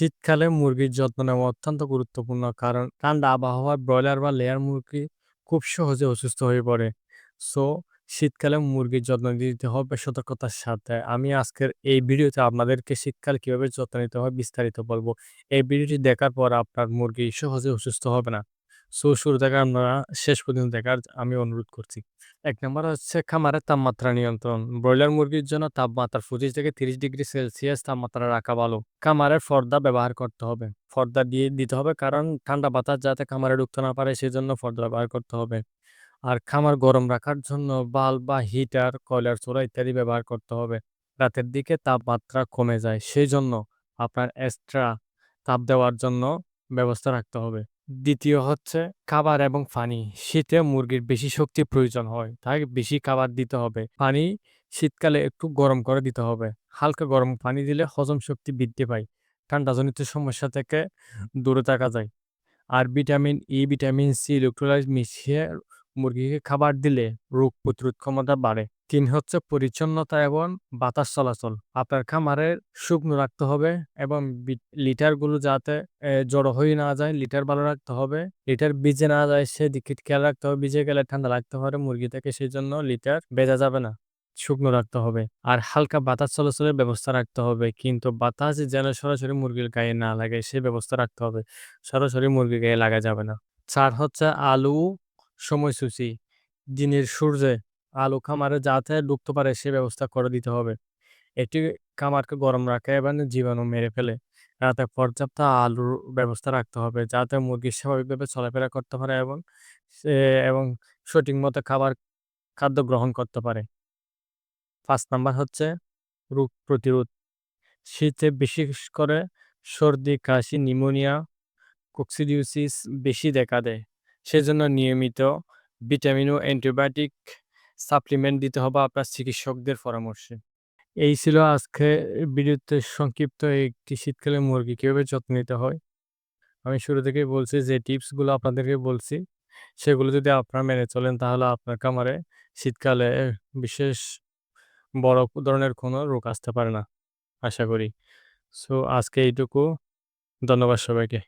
শীতকালে মুরগির যত্ন নেওয়া অত্যন্ত গুরুত্বপূর্ণ। কারণ ঠান্ডা আবহাওয়ায় ব্রয়লার বা লেয়ার মুরগি খুব সহজে অসুস্থ হয়ে পড়ে। সো, শীতকালে মুরগির যত্ন নিতে হবে সতর্কতার সাথে। আমি আজকের এই ভিডিওতে আপনাদেরকে শীতকাল কীভাবে যত্ন নিতে হয় বিস্তারিত বলব। এই ভিডিওটি দেখার পর আপনার মুরগি সহজে অসুস্থ হবে না। সো, শুরু থেকে আপনারা শেষ পর্যন্ত দেখার আমি অনুরোধ করছি। এক নম্বর হচ্ছে খামারের তাপমাত্রা নিয়ন্ত্রণ। ব্রয়লার মুরগির জন্য তাপমাত্রা পঁচিশ থেকে তিরিশ ডিগ্রি সেলসিয়াস তাপমাত্রা রাখা ভালো। খামারের পর্দা ব্যবহার করতে হবে। ফর্দা দিয়ে দিতে হবে কারণ ঠান্ডা বাতাস যাতে খামারে ঢুকতে না পারে সেজন্য ফর্দা ব্যবহার করতে হবে। আর খামার গরম রাখার জন্য বাল্ব বা হিটার, কয়লার চোরা ইত্যাদি ব্যবহার করতে হবে। রাতের দিকে তাপমাত্রা কমে যায়। সেই জন্য আপনার এক্সট্রা তাপ দেওয়ার জন্য ব্যবস্থা রাখতে হবে। দ্বিতীয় হচ্ছে খাবার এবং পানি। শীতে মুরগির বেশি শক্তি প্রয়োজন হয়, তাই বেশি খাবার দিতে হবে। পানি শীতকালে একটু গরম করে দিতে হবে। হালকা গরম পানি দিলে হজম শক্তি বৃদ্ধি পায়। ঠান্ডাজনিত সমস্যা থেকে দূরে থাকা যায়। আর vitamin E vitamin C electrolyte মিশিয়ে মুরগিকে খাবার দিলে রোগ প্রতিরোধ ক্ষমতা বাড়ে। তিন হচ্ছে পরিচ্ছন্নতা এবং বাতাস চলাচল। আপনার খামারে শুকনো রাখতে হবে এবং লিটারগুলো যাতে জড়ো হয়ে না যায়, লিটার ভালো রাখতে হবে। লিটার ভিজে না যায়, সেদিকে খেয়াল রাখতে হবে। ভিজে গেলে ঠান্ডা লাগতে পারে মুরগি থেকে সেই জন্য লিটার ভেজা যাবে না, শুকনো রাখতে হবে। আর হালকা বাতাস চলাচলের ব্যবস্থা রাখতে হবে, কিন্তু বাতাস যেন সরাসরি মুরগির গায়ে না লাগে, সে ব্যবস্থা রাখতে হবে। সরাসরি মুরগির গায়ে লাগা যাবে না। চার হচ্ছে আলু, সময়সূচি, দিনের সূর্যে আলু খামারে যাতে ঢুকতে পারে সে ব্যবস্থা করে দিতে হবে। এটি খামারকে গরম রাখে এবং জীবাণু মেরে ফেলে। রাতে পর্যাপ্ত আলুর ব্যবস্থা রাখতে হবে যাতে মুরগি স্বাভাবিকভাবে চলাফেরা করতে পারে এবং এবং সঠিক মতো খাবার খাদ্য গ্রহণ করতে পারে। পাঁচ নাম্বার হচ্ছে রোগ প্রতিরোধ। শীতে বিশেষ করে সর্দি, কাশি নিউমোনিয়া কোক্সিডিওসিস বেশি দেখা দেয়। সেজন্য নিয়মিত ভিটামিন ও অ্যান্টিবায়োটিক সাপ্লিমেন্ট দিতে হবে আপনার চিকিৎসকদের পরামর্শে। এই ছিল আজকে ভিডিওতে সংক্ষিপ্ত একটি শীতকালে মুরগি কীভাবে যত্ন নিতে হয়। আমি শুরু থেকেই বলছি যে টিপসগুলো আপনাদেরকে বলছি, সেগুলো যদি আপনারা মেনে চলেন তাহলে আপনার খামারে শীতকালে বিশেষ বড় ধরনের কোনো রোগ আসতে পারে না, আশা করি। সো আজকে এইটুকু, ধন্যবাদ সবাইকে।